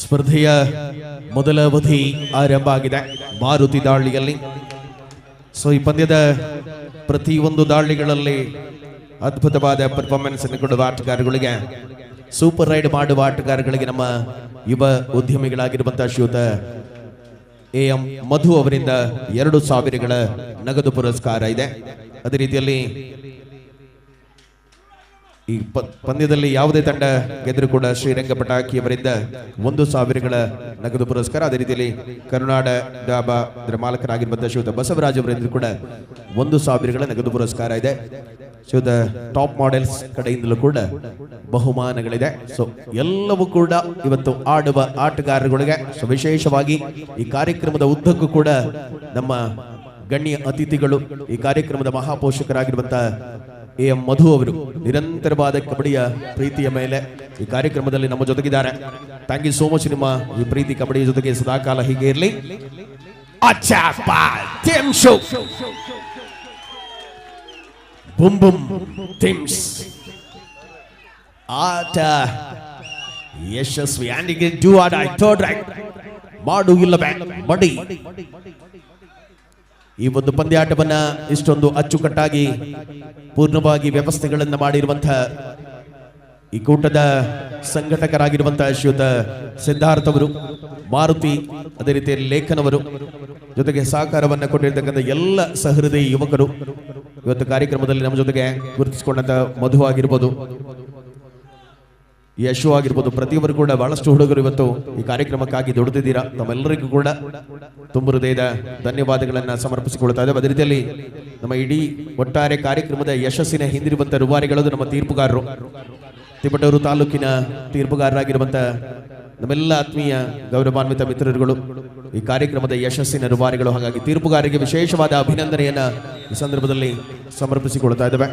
ಸ್ಪರ್ಧೆಯ ಮೊದಲ ಅವಧಿ ಆರಂಭ ಆಗಿದೆ. ಮಾರುತಿ ದಾಳಿಯಲ್ಲಿ. ಸೊ ಈ ಪಂದ್ಯದ ಪ್ರತಿಯೊಂದು ದಾಳಿಗಳಲ್ಲಿ ಅದ್ಭುತವಾದ ಪರ್ಫಾರ್ಮೆನ್ಸ್ ಅನ್ನು ಕೊಡುವ ಆಟಗಾರಗಳಿಗೆ ಸೂಪರ್ ರೈಡ್ ಮಾಡುವ ಆಟಗಾರಗಳಿಗೆ ನಮ್ಮ ಯುವ ಉದ್ಯಮಿಗಳಾಗಿರುವಂತಹ ಶ್ರೀಯುತ ಎ ಎಂ ಮಧು ಅವರಿಂದ ಎರಡು ಸಾವಿರಗಳ ನಗದು ಪುರಸ್ಕಾರ ಇದೆ. ಅದೇ ರೀತಿಯಲ್ಲಿ ಈ ಪಂದ್ಯದಲ್ಲಿ ಯಾವುದೇ ತಂಡ ಗೆದ್ದರೂ ಕೂಡ ಶ್ರೀರಂಗ ಪಟಾಕಿಯವರಿಂದ ಒಂದು ಸಾವಿರಗಳ ನಗದು ಪುರಸ್ಕಾರ. ಅದೇ ರೀತಿಯಲ್ಲಿ ಕರುನಾಡ ಡಾಬಾ ಇದರ ಮಾಲಕರಾಗಿರುವಂತಹ ಶಿವದ ಬಸವರಾಜ್ ಅವರಿಂದ ಕೂಡ ಒಂದು ಸಾವಿರಗಳ ನಗದು ಪುರಸ್ಕಾರ ಇದೆ. ಶಿವದ ಟಾಪ್ ಮಾಡೆಲ್ಸ್ ಕಡೆಯಿಂದಲೂ ಕೂಡ ಬಹುಮಾನಗಳಿದೆ. ಸೊ, ಎಲ್ಲವೂ ಕೂಡ ಇವತ್ತು ಆಡುವ ಆಟಗಾರರುಗಳಿಗೆ ಸೊ ವಿಶೇಷವಾಗಿ ಈ ಕಾರ್ಯಕ್ರಮದ ಉದ್ದಕ್ಕೂ ಕೂಡ ನಮ್ಮ ಗಣ್ಯ ಅತಿಥಿಗಳು ಈ ಕಾರ್ಯಕ್ರಮದ ಮಹಾಪೋಷಕರಾಗಿರುವಂತಹ ಎ ಎಂ ಮಧು ಅವರು ನಿರಂತರವಾದ ಕಬಡ್ಡಿಯ ಪ್ರೀತಿಯ ಮೇಲೆ ಈ ಕಾರ್ಯಕ್ರಮದಲ್ಲಿ ನಮ್ಮ ಜೊತೆಗಿದ್ದಾರೆ. ಥ್ಯಾಂಕ್ ಯು ಸೋ ಮಚ್ ನಿಮ್ಮ ಈ ಪ್ರೀತಿ ಕಬಡ್ಡಿಯ ಜೊತೆಗೆ ಸದಾಕಾಲ ಹೀಗೆ ಇರಲಿ. ಥಿಮ್ಸ್ ಆಟ ಯಶಸ್ವಿ. ಆಂಡಿಗೆ ಡೂ ಐ ಥರ್ಡ್ ಮಾಡು ಇಲ್ಲ ಮಡಿ. ಈ ಒಂದು ಪಂದ್ಯಾಟವನ್ನ ಇಷ್ಟೊಂದು ಅಚ್ಚುಕಟ್ಟಾಗಿ, ಪೂರ್ಣವಾಗಿ ವ್ಯವಸ್ಥೆಗಳನ್ನು ಮಾಡಿರುವಂತಹ ಈ ಕೂಟದ ಸಂಘಟಕರಾಗಿರುವಂತಹ ಶ್ರೀಯುತ ಸಿದ್ಧಾರ್ಥ ಅವರು, ಮಾರುತಿ, ಅದೇ ರೀತಿಯಲ್ಲಿ ಲೇಖನವರು ಜೊತೆಗೆ ಸಹಕಾರವನ್ನು ಕೊಟ್ಟಿರ್ತಕ್ಕಂಥ ಎಲ್ಲ ಸಹೃದಯ ಯುವಕರು. ಇವತ್ತು ಕಾರ್ಯಕ್ರಮದಲ್ಲಿ ನಮ್ಮ ಜೊತೆಗೆ ಗುರುತಿಸಿಕೊಂಡಂತ ಮಧು ಆಗಿರ್ಬೋದು. ಯಶು ಆಗಿರ್ಬೋದು ಪ್ರತಿಯೊಬ್ಬರು ಕೂಡ ಬಹಳಷ್ಟು ಹುಡುಗರು ಇವತ್ತು ಈ ಕಾರ್ಯಕ್ರಮಕ್ಕಾಗಿ ದುಡಿದಿದ್ದೀರಾ? ತಮ್ಮೆಲ್ಲರಿಗೂ ಕೂಡ ತುಂಬ ಹೃದಯದ ಧನ್ಯವಾದಗಳನ್ನ ಸಮರ್ಪಿಸಿಕೊಳ್ತಾ ಇದ್ದಾವೆ. ಅದೇ ರೀತಿಯಲ್ಲಿ ನಮ್ಮ ಇಡೀ ಒಟ್ಟಾರೆ ಕಾರ್ಯಕ್ರಮದ ಯಶಸ್ಸಿನ ಹಿಂದಿರುವಂತ ರೂವಾರಿಗಳದು ನಮ್ಮ ತೀರ್ಪುಗಾರರು ತಿಪಟೂರು ತಾಲೂಕಿನ ತೀರ್ಪುಗಾರರಾಗಿರುವಂತ ನಮ್ಮೆಲ್ಲ ಆತ್ಮೀಯ ಗೌರವಾನ್ವಿತ ಮಿತ್ರರುಗಳು, ಈ ಕಾರ್ಯಕ್ರಮದ ಯಶಸ್ಸಿನ ರೂವಾರಿಗಳು ಹಾಗಾಗಿ ತೀರ್ಪುಗಾರರಿಗೆ ವಿಶೇಷವಾದ ಅಭಿನಂದನೆಯನ್ನ ಈ ಸಂದರ್ಭದಲ್ಲಿ ಸಮರ್ಪಿಸಿಕೊಳ್ತಾ ಇದ್ದೇವೆ.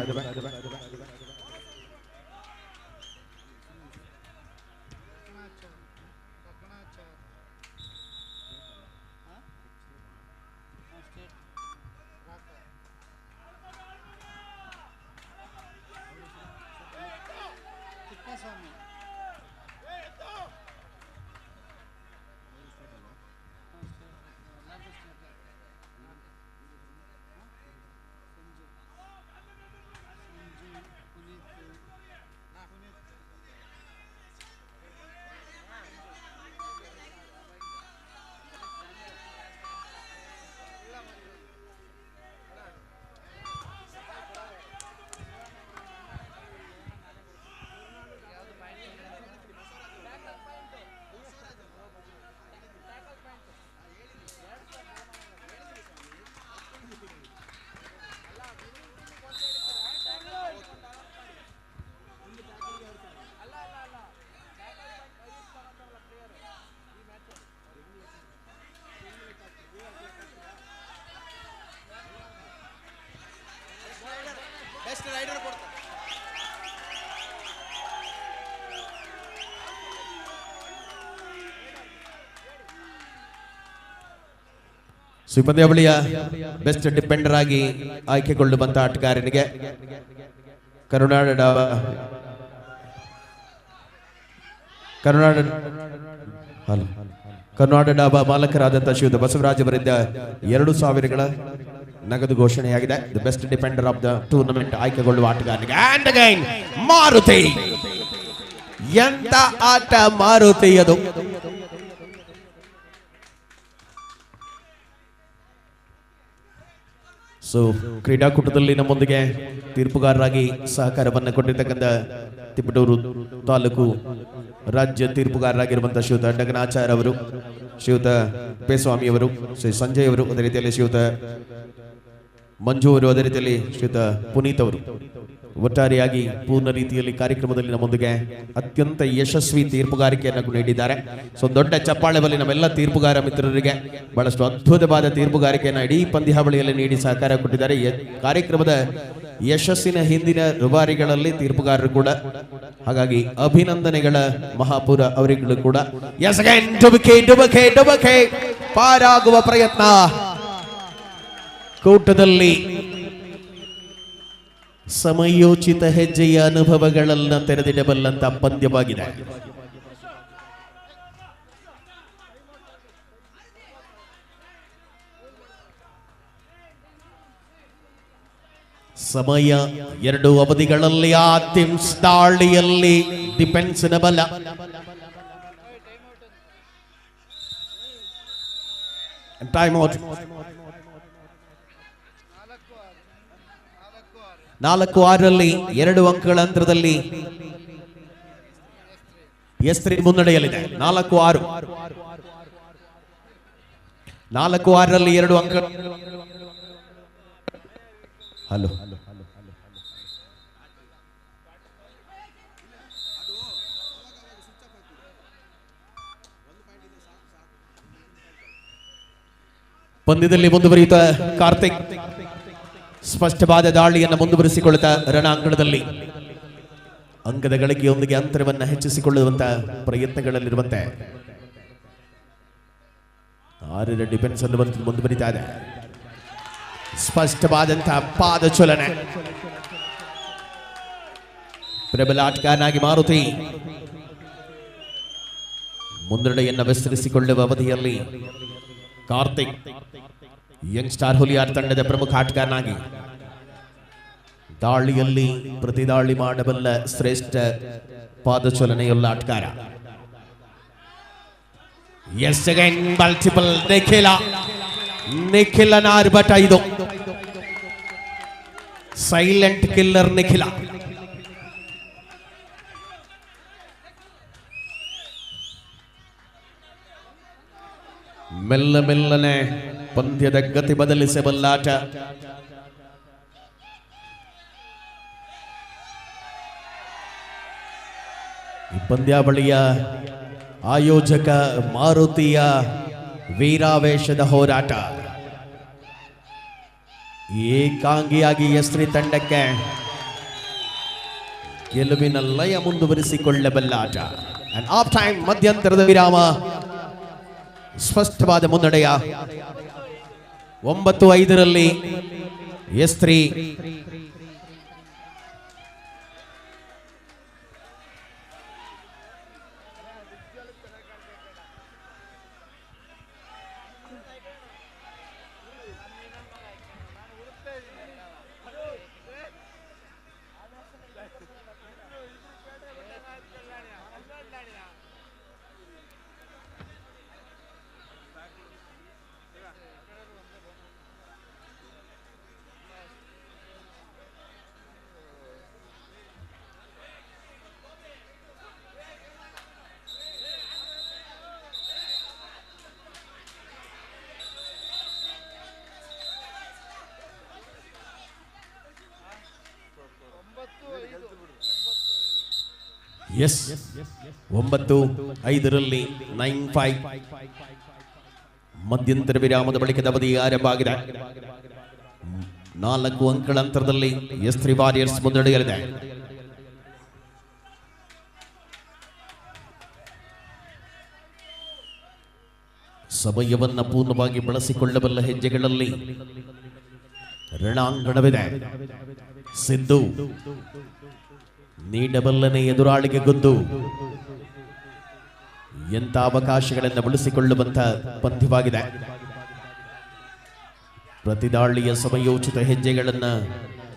ಸೊ ಈ ಪಂದ್ಯಾವಳಿಯ ಬೆಸ್ಟ್ ಡಿಪೆಂಡರ್ ಆಗಿ ಆಯ್ಕೆಗೊಳ್ಳುವಂತ ಆಟಗಾರನಿಗೆ ಕರುನಾಡ ಡಾಬಾ ಕರುನಾಡ ಹಲೋ. ಕರ್ನಾಟಕ ಡಾಬಾ ಮಾಲಕರಾದಂತಹ ಶಿವದ ಬಸವರಾಜ್ ಅವರಿಂದ ಎರಡು ಸಾವಿರಗಳ ನಗದು ಘೋಷಣೆಯಾಗಿದೆ. The best defender of the tournament ಆಯ್ಕೆಗೊಳ್ಳುವ ಆಟಗಾರನಿಗೆ. ಅಂಡ್ ಮಾರುತಿ. ಎಂತ ಆಟ ಮಾರುತಿ ಅದು? ಸೊ ಕ್ರೀಡಾಕೂಟದಲ್ಲಿ ನಮ್ಮೊಂದಿಗೆ ತೀರ್ಪುಗಾರರಾಗಿ ಸಹಕಾರವನ್ನು ಕೊಟ್ಟಿರ್ತಕ್ಕಂಥ ತಿಪಟೂರು ತಾಲೂಕು ರಾಜ್ಯ ತೀರ್ಪುಗಾರರಾಗಿರುವಂತಹ ಶ್ರೀಯುತ ಡಗನಾಚಾರ್ ಅವರು, ಶ್ರೀಯುತ ಪೇಸ್ವಾಮಿ ಅವರು, ಶ್ರೀ ಸಂಜಯ್ ಅವರು, ಅದೇ ರೀತಿಯಲ್ಲಿ ಶ್ರೀಯುತ ಮಂಜು ಅವರು, ಅದೇ ರೀತಿಯಲ್ಲಿ ಶ್ರೀಯುತ ಪುನೀತ್ ಅವರು. ಒಟ್ಟಾರೆಯಾಗಿ ಪೂರ್ಣ ರೀತಿಯಲ್ಲಿ ಕಾರ್ಯಕ್ರಮದಲ್ಲಿ ನಮ್ಮೊಂದಿಗೆ ಅತ್ಯಂತ ಯಶಸ್ವಿ ತೀರ್ಪುಗಾರಿಕೆಯನ್ನು ನೀಡಿದ್ದಾರೆ. ಸೊ, ದೊಡ್ಡ ಚಪ್ಪಾಳೆ ಬಲಿ ನಮ್ಮೆಲ್ಲ ತೀರ್ಪುಗಾರ ಮಿತ್ರರಿಗೆ ಬಹಳಷ್ಟು ಅದ್ಭುತವಾದ ತೀರ್ಪುಗಾರಿಕೆಯನ್ನು ಇಡೀ ಪಂದ್ಯಾವಳಿಯಲ್ಲಿ ನೀಡಿ ಸಹಕಾರ ಕೊಟ್ಟಿದ್ದಾರೆ. ಕಾರ್ಯಕ್ರಮದ ಯಶಸ್ಸಿನ ಹಿಂದಿನ ರುಬಾರಿಗಳಲ್ಲಿ ತೀರ್ಪುಗಾರರು ಕೂಡ, ಹಾಗಾಗಿ ಅಭಿನಂದನೆಗಳ ಮಹಾಪುರ ಅವರಿಗಳು ಕೂಡ. ಪಾರಾಗುವ ಪ್ರಯತ್ನ. ಕೂಟದಲ್ಲಿ ಸಮಯೋಚಿತ ಹೆಜ್ಜೆಯ ಅನುಭವಗಳನ್ನ ತೆರೆದಿಡಬಲ್ಲಂತ ಪಂದ್ಯವಾಗಿದೆ ಸಮಯ ಎರಡು ಅವಧಿಗಳಲ್ಲಿ, ಆ ತಿಮ್ಸ್ ದಾಳಿಯಲ್ಲಿ ಡಿಫೆನ್ಸ್ನ ಬಲ. ಟೈಮ್ ಔಟ್ ನಾಲ್ಕು ಆರರಲ್ಲಿ ಎರಡು ಅಂಕಗಳ ಅಂತರದಲ್ಲಿ ಎಸ್ತ್ರಿ ಮುನ್ನಡೆಯಲ್ಲಿದೆ. ನಾಲ್ಕು ಆರು. ನಾಲ್ಕು ಆರರಲ್ಲಿ ಎರಡು ಅಂಕ ಹಲೋ. ಪಂದ್ಯದಲ್ಲಿ ಮುಂದುವರಿಯುತ್ತ ಕಾರ್ತಿಕ್. ಸ್ಪಷ್ಟವಾದ ದಾಳಿಯನ್ನು ಮುಂದುವರಿಸಿಕೊಳ್ಳುತ್ತಾ ರಣಾಂಗಣದಲ್ಲಿ. ಅಂಕದ ಗಳಿಕೆಯೊಂದಿಗೆ ಅಂತರವನ್ನು ಹೆಚ್ಚಿಸಿಕೊಳ್ಳುವಂತ ಪ್ರಯತ್ನಗಳಲ್ಲಿರುವಂತೆ. ಆರರ ಡಿಫೆನ್ಸ್ ಅನ್ನು ಬಂದು ಮುಂದುವರಿತಾ ಇದೆ. ಸ್ಪಷ್ಟವಾದಂತಹ ಪಾದ ಚಲನೆ ಪ್ರಬಲ ಆಟಗಾರನಾಗಿ ಮಾರುತಿ. ಮುನ್ನಡೆಯನ್ನು ವಿಸ್ತರಿಸಿಕೊಳ್ಳುವ ಅವಧಿಯಲ್ಲಿ ಕಾರ್ತಿಕ್. ಯಂಗ್ ಸ್ಟಾರ್ ಹುಲಿಯಾರ್ ತಂಡದ ಪ್ರಮುಖ ಆಟಗಾರನಾಗಿ ದಾಳಿಯಲ್ಲಿ ಪ್ರತಿದಾಳಿ ಮಾಡಬಲ್ಲ ಶ್ರೇಷ್ಠ ಪಾದಚಲನೆಯುಳ್ಳ ಆಟಗಾರ ಎಸ್ ಅಗೈನ್ ಮಲ್ಟಿಪಲ್ ನಿಖಿಲ ನಿಖಿಲನ ಆರ್ಭಟ ಇದು ಸೈಲೆಂಟ್ ಕಿಲ್ಲರ್ ನಿಖಿಲ ಮೆಲ್ಲ ಮೆಲ್ಲನೆ ಪಂದ್ಯದ ಗತಿ ಬದಲಿಸಬಲ್ಲಾಟ ಈ ಪಂದ್ಯಾವಳಿಯ ಆಯೋಜಕ ಮಾರುತಿಯ ವೀರಾವೇಶದ ಹೋರಾಟ. ಏಕಾಂಗಿಯಾಗಿ ಎಸ್ರಿ ತಂಡಕ್ಕೆ ಗೆಲುವಿನ ಲಯ ಮುಂದುವರಿಸಿಕೊಳ್ಳಬಲ್ಲಾಟ ಆಫ್ ಟೈಮ್ ಮಧ್ಯಂತರದ ವಿರಾಮ. ಸ್ಪಷ್ಟವಾದ ಮುನ್ನಡೆಯ ಒಂಬತ್ತು ಐದರಲ್ಲಿ ಎಸ್ತ್ರಿ ಎಸ್ ಒಂಬತ್ತು, ಐದರಲ್ಲಿ ನೈನ್ ಫೈವ್ ಮಧ್ಯಂತರ ವಿರಾಮದ ಬಳಿಕದ ಅವಧಿ ಆರಂಭ ಆಗಿದೆ. ನಾಲ್ಕು ಅಂಕಗಳ ಅಂತರದಲ್ಲಿ ಎಸ್ ತ್ರೀ ವಾರಿಯರ್ಸ್ ಮುನ್ನಡೆಯಲಿದೆ. ಸಮಯವನ್ನು ಪೂರ್ಣವಾಗಿ ಬಳಸಿಕೊಳ್ಳಬಲ್ಲ ಹೆಜ್ಜೆಗಳಲ್ಲಿ ರಣಾಂಗಣವಿದೆ. ಸಿದ್ದು ನೀಡಬಲ್ಲನೆ ಎದುರಾಳಿಗೆ ಗೊತ್ತು. ಎಂಥ ಅವಕಾಶಗಳನ್ನು ಬಳಸಿಕೊಳ್ಳುವಂತ ಪಂದ್ಯವಾಗಿದೆ. ಪ್ರತಿದಾಳಿಯ ಸಮಯೋಚಿತ ಹೆಜ್ಜೆಗಳನ್ನು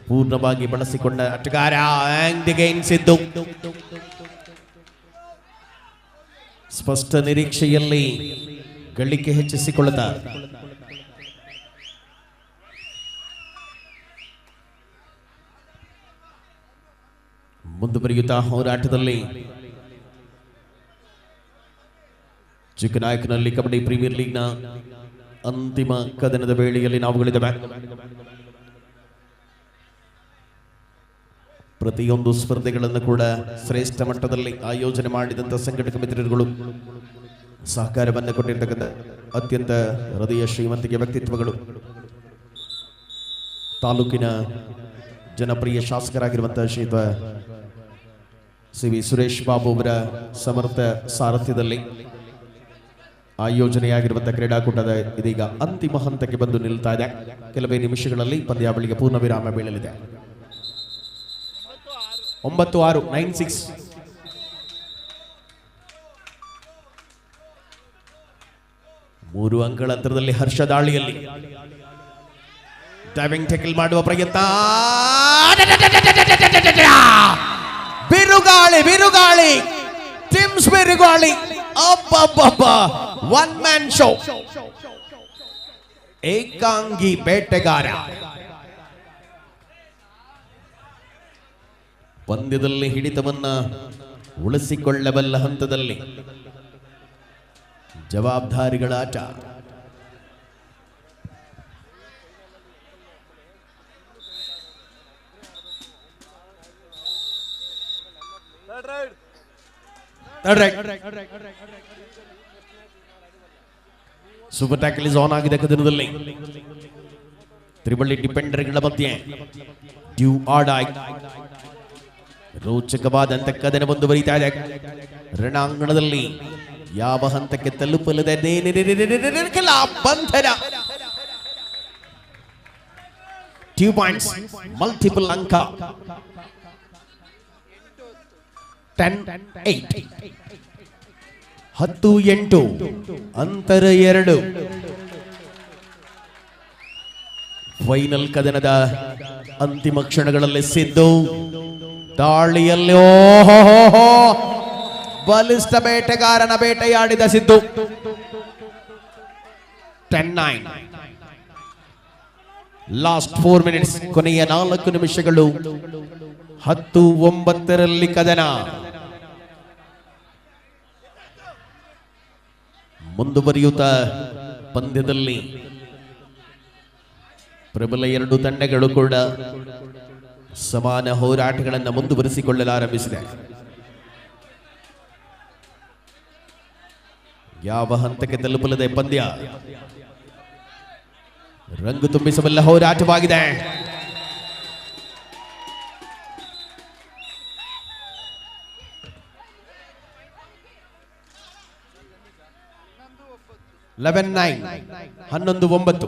ಪೂರ್ಣವಾಗಿ ಬಳಸಿಕೊಂಡ ಆಟಗಾರ ಎನಿಸಿದ್ದು. ಸ್ಪಷ್ಟ ನಿರೀಕ್ಷೆಯಲ್ಲಿ ಗಳಿಕೆ ಹೆಚ್ಚಿಸಿಕೊಳ್ಳುತ್ತಾ ಮುಂದುವರಿಯುತ್ತಾ ಹೋರಾಟದಲ್ಲಿ. ಚಿಕ್ಕನಾಯಕನಲ್ಲಿ ಕಬಡ್ಡಿ ಪ್ರೀಮಿಯರ್ ಲೀಗ್ನ ಅಂತಿಮ ಕದನದ ವೇಳೆಯಲ್ಲಿ ನಾವುಗಳಿದ್ದೇವೆ ಪ್ರತಿಯೊಂದು ಸ್ಪರ್ಧೆಗಳನ್ನು ಕೂಡ ಶ್ರೇಷ್ಠ ಮಟ್ಟದಲ್ಲಿ ಆಯೋಜನೆ ಮಾಡಿದಂಥ ಸಂಘಟಕ ಮಿತ್ರರುಗಳು ಸಹಕಾರವನ್ನು ಕೊಟ್ಟಿರ್ತಕ್ಕಂಥ ಅತ್ಯಂತ ಹೃದಯ ಶ್ರೀಮಂತಿಕೆ ವ್ಯಕ್ತಿತ್ವಗಳು. ತಾಲೂಕಿನ ಜನಪ್ರಿಯ ಶಾಸಕರಾಗಿರುವಂತಹ ಶ್ರೀಯುತ ಸಿ ವಿ ಸುರೇಶ್ ಬಾಬು ಅವರ ಸಮರ್ಥ ಸಾರಥ್ಯದಲ್ಲಿ ಆಯೋಜನೆಯಾಗಿರುವಂತಹ ಕ್ರೀಡಾಕೂಟದ ಇದೀಗ ಅಂತಿಮ ಹಂತಕ್ಕೆ ಬಂದು ನಿಲ್ತಾ ಇದೆ. ಕೆಲವೇ ನಿಮಿಷಗಳಲ್ಲಿ ಪಂದ್ಯಾವಳಿಗೆ ಪೂರ್ಣ ವಿರಾಮ ಬೀಳಲಿದೆ. ಒಂಬತ್ತು ಆರು, ನೈನ್ ಸಿಕ್ಸ್. ಮೂರು ಅಂಕಗಳ ಅಂತರದಲ್ಲಿ ಹರ್ಷ ದಾಳಿಯಲ್ಲಿ. ಡೈವಿಂಗ್ ಟೆಕಲ್ ಮಾಡುವ ಪ್ರಯತ್ನ. ಬಿರುಗಾಳಿ ಬಿರುಗಾಳಿ. ಟಿಮ್ಸ್ ಬಿರುಗಾಳಿ. ಅಬ್ಬಬ್ಬಬ್ಬ. ಒನ್ ಮ್ಯಾನ್ ಶೋ ಏಕಾಂಗಿ ಬೇಟೆಗಾರ. ಪಂದ್ಯದಲ್ಲಿ ಹಿಡಿತವನ್ನ ಉಳಿಸಿಕೊಳ್ಳಬಲ್ಲ ಹಂತದಲ್ಲಿ ಜವಾಬ್ದಾರಿಗಳ ಆಟ. ಸೂಪರ್ ಟ್ಯಾಕಲ್ ಇಸ್ ಆನ್ ಆಗಿದೆ ಕದನದಲ್ಲಿ ತ್ರಿಬಳ್ಳಿ ಡಿಪೆಂಡರ್ಗಳ ಮಧ್ಯೆ ಡ್ಯೂ ಆಡಾಯ್ ರೋಚಕವಾದಂತ ಕದನ ಮುಂದುವರಿತಾ ಇದೆ ರಣಾಂಗಣದಲ್ಲಿ ಯಾವ ಹಂತಕ್ಕೆ ತಲುಪಲಿದೆ ಕೆಲ ಬಂಧನ ಟ್ಯೂ ಪಾಯಿಂಟ್ಸ್ ಮಲ್ಟಿಪಲ್ ಅಂಕ ಟೆನ್ ಏಟ್ ಹತ್ತು, ಎಂಟು. ಅಂತರ ಎರಡು. ಫೈನಲ್ ಕದನದ ಅಂತಿಮ ಕ್ಷಣಗಳಲ್ಲಿ ಸಿದ್ದು. ದಾಳಿಯಲ್ಲಿ ಓಹೋ ಬಲಿಷ್ಠ ಬೇಟೆಗಾರನ ಬೇಟೆಯಾಡಿದ Siddu. Ten nine last four minutes ಕೊನೆಯ ನಾಲ್ಕು ನಿಮಿಷಗಳು. ಹತ್ತು ಒಂಬತ್ತರಲ್ಲಿ ಕದನ. ಮುಂದುವರಿಯುತ್ತ ಪಂದ್ಯದಲ್ಲಿ ಪ್ರಬಲ ಎರಡು ತಂಡಗಳು ಕೂಡ ಸಮಾನ ಹೋರಾಟಗಳನ್ನು ಮುಂದುವರಿಸಿಕೊಳ್ಳಲಾರಂಭಿಸಿದೆ ಯಾವ ಹಂತಕ್ಕೆ ತಲುಪಲದೆ ಪಂದ್ಯ? ರಂಗು ತುಂಬಿಸಬಲ್ಲ ಹೋರಾಟವಾಗಿದೆ. ಲೆವೆನ್ ನೈನ್ ಹನ್ನೊಂದು ಒಂಬತ್ತು.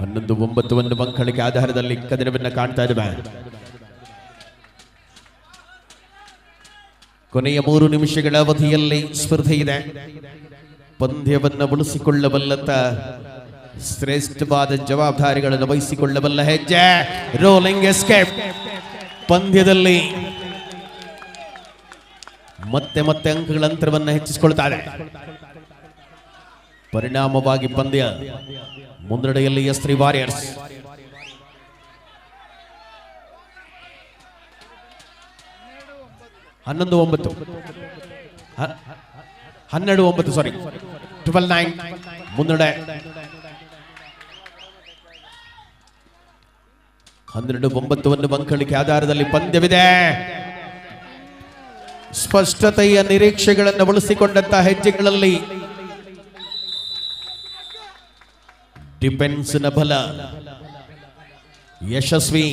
ಹನ್ನೊಂದು ಒಂಬತ್ತು ಒಂದು ಮಕ್ಕಳಿಗೆ ಆಧಾರದಲ್ಲಿ ಕದನವನ್ನ ಕಾಣ್ತಾ ಇದ್ದೇವೆ ಕೊನೆಯ ಮೂರು ನಿಮಿಷಗಳ ಅವಧಿಯಲ್ಲಿ ಸ್ಪರ್ಧೆ ಇದೆ. ಪಂದ್ಯವನ್ನು ಉಳಿಸಿಕೊಳ್ಳಬಲ್ಲತ್ತ ಶ್ರೇಷ್ಠವಾದ ಜವಾಬ್ದಾರಿಗಳನ್ನು ವಹಿಸಿಕೊಳ್ಳಬಲ್ಲ ಹೆಜ್ಜೆ. ರೋಲಿಂಗ್ ಎಸ್ಕೇಪ್ ಪಂದ್ಯದಲ್ಲಿ ಮತ್ತೆ ಮತ್ತೆ ಅಂಕಗಳ ಅಂತರವನ್ನು ಹೆಚ್ಚಿಸಿಕೊಳ್ತಾರೆ. ಪರಿಣಾಮವಾಗಿ ಪಂದ್ಯ ಮುನ್ನಡೆಯಲ್ಲಿ ಎಸ್ ತ್ರೀ ವಾರಿಯರ್ಸ್ ಹನ್ನೊಂದು ಒಂಬತ್ತು. ಹನ್ನೆರಡು ಒಂಬತ್ತು ಸಾರಿ ಟ್ವೆಲ್ ನೈನ್ ಮುನ್ನಡೆ ಹನ್ನೆರಡು ಒಂಬತ್ತು ಒಂದು ಬಂಕಳಿಕೆ ಆಧಾರದಲ್ಲಿ ಪಂದ್ಯವಿದೆ. ಸ್ಪಷ್ಟತೆಯ ನಿರೀಕ್ಷೆಗಳನ್ನು ಉಳಿಸಿಕೊಂಡಂತಹ ಹೆಜ್ಜೆಗಳಲ್ಲಿ ಡಿಫೆನ್ಸ್ನ ಬಲ, ಯಶಸ್ವಿ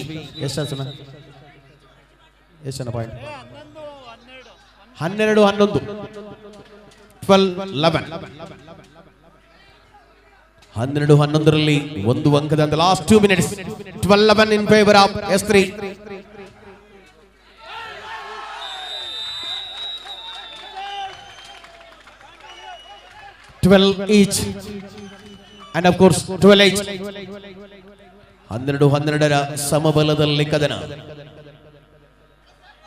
ಹನ್ನೆರಡು ಹನ್ನೊಂದು ಟ್ವೆಲ್ ಲೆವೆನ್ ಹನ್ನೆರಡು, ಹನ್ನೊಂದರಲ್ಲಿ ಒಂದು ಅಂಕದ last two minutes twelve in favour of S three each of course twelve each ಹನ್ನೆರಡು, ಹನ್ನೆರಡರ ಸಮಬಲದಲ್ಲಿ ಕದನ.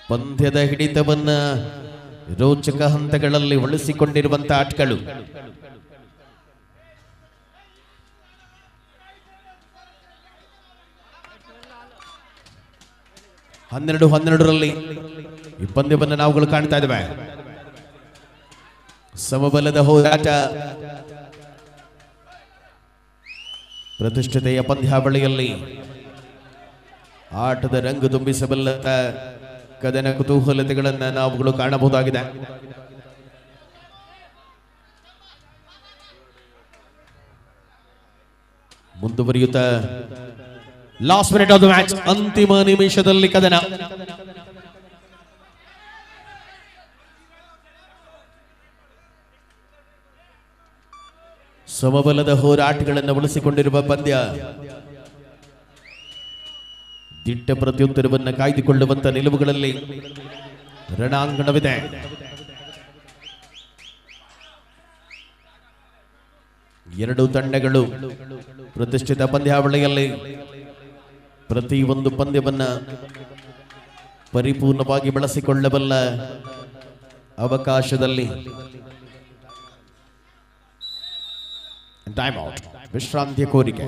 ಪಂದ್ಯದ ಹಿಡಿತವನ್ನ ರೋಚಕ ಹಂತಗಳಲ್ಲಿ ಉಳಿಸಿಕೊಂಡಿರುವಂತಹ ಆಟಗಳು. ಹನ್ನೆರಡು, ಹನ್ನೆರಡರಲ್ಲಿ ಈ ಪಂದ್ಯವನ್ನು ನಾವುಗಳು ಕಾಣ್ತಾ ಇದ್ದೇವೆ ಸಮಬಲದ ಹೋರಾಟ. ಪ್ರತಿಷ್ಠಿತೆಯ ಪಂದ್ಯಾವಳಿಯಲ್ಲಿ ಆಟದ ರಂಗು ತುಂಬಿಸಬಲ್ಲ ಕದನ ಕುತೂಹಲತೆಗಳನ್ನು ನಾವುಗಳು ಕಾಣಬಹುದಾಗಿದೆ. ಮುಂದುವರಿಯುತ್ತಾ last minute of the match ಅಂತಿಮ ನಿಮಿಷದಲ್ಲಿ ಕದನ. ಸಮಬಲದ ಹೋರಾಟಗಳನ್ನು ಬಳಸಿಕೊಂಡಿರುವ ಪಂದ್ಯ. ದಿಟ್ಟ ಪ್ರತ್ಯುತ್ತರವನ್ನು ಕಾಯ್ದುಕೊಳ್ಳುವಂತ ನಿಲುವುಗಳಲ್ಲಿ ರಣಾಂಗಣವಿದೆ. ಎರಡು ತಂಡಗಳು ಪ್ರತಿಷ್ಠಿತ ಪಂದ್ಯಾವಳಿಯಲ್ಲಿ ಪ್ರತಿ ಒಂದು ಪಂದ್ಯವನ್ನ ಪರಿಪೂರ್ಣವಾಗಿ ಬಳಸಿಕೊಳ್ಳಬಲ್ಲ ಅವಕಾಶದಲ್ಲಿ. ಔಟ್ ವಿಶ್ರಾಂತಿಯ ಕೋರಿಕೆ.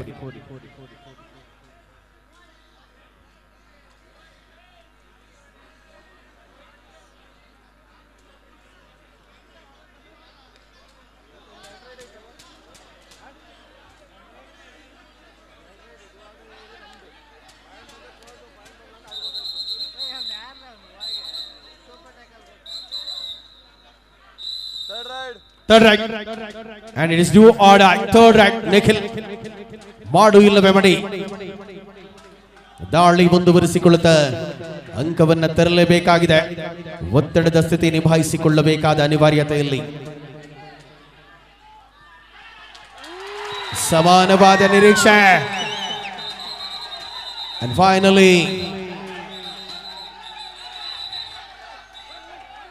Third rank. And it and it is Third rank. Nikhil ಮಾಡು ಇಲ್ಲವೇ ಮಡಿ ದಾಳಿ ಮುಂದುವರಿಸಿಕೊಳ್ಳುತ್ತ ಅಂಕವನ್ನ ತರಲೇಬೇಕಾಗಿದೆ. ಒತ್ತಡದ ಸ್ಥಿತಿ ನಿಭಾಯಿಸಿಕೊಳ್ಳಬೇಕಾದ ಅನಿವಾರ್ಯತೆಯಲ್ಲಿ. ಸಮಾನವಾದ ನಿರೀಕ್ಷೆ. ಫೈನಲಿ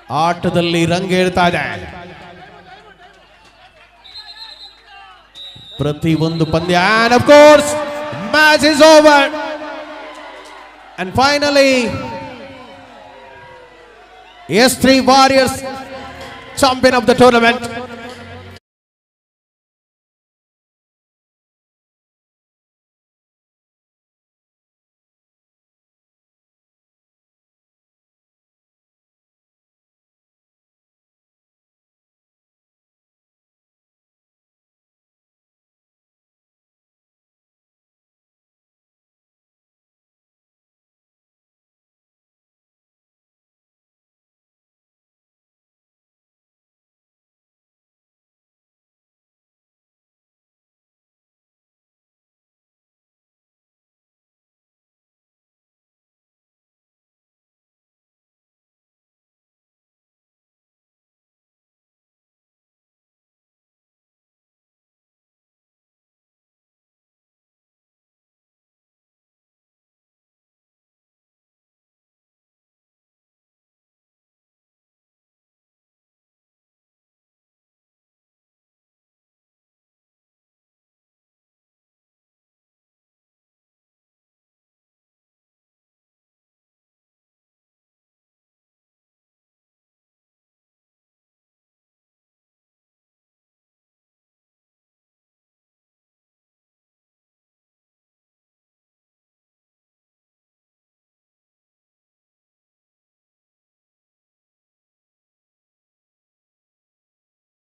ಆಟದಲ್ಲಿ ರಂಗೇಳ್ತಾ ಇದೆ. ಪ್ರತಿ ಒಂದು ಪಂದ್ಯ and of course match is over and finally S3 Warriors champion of the tournament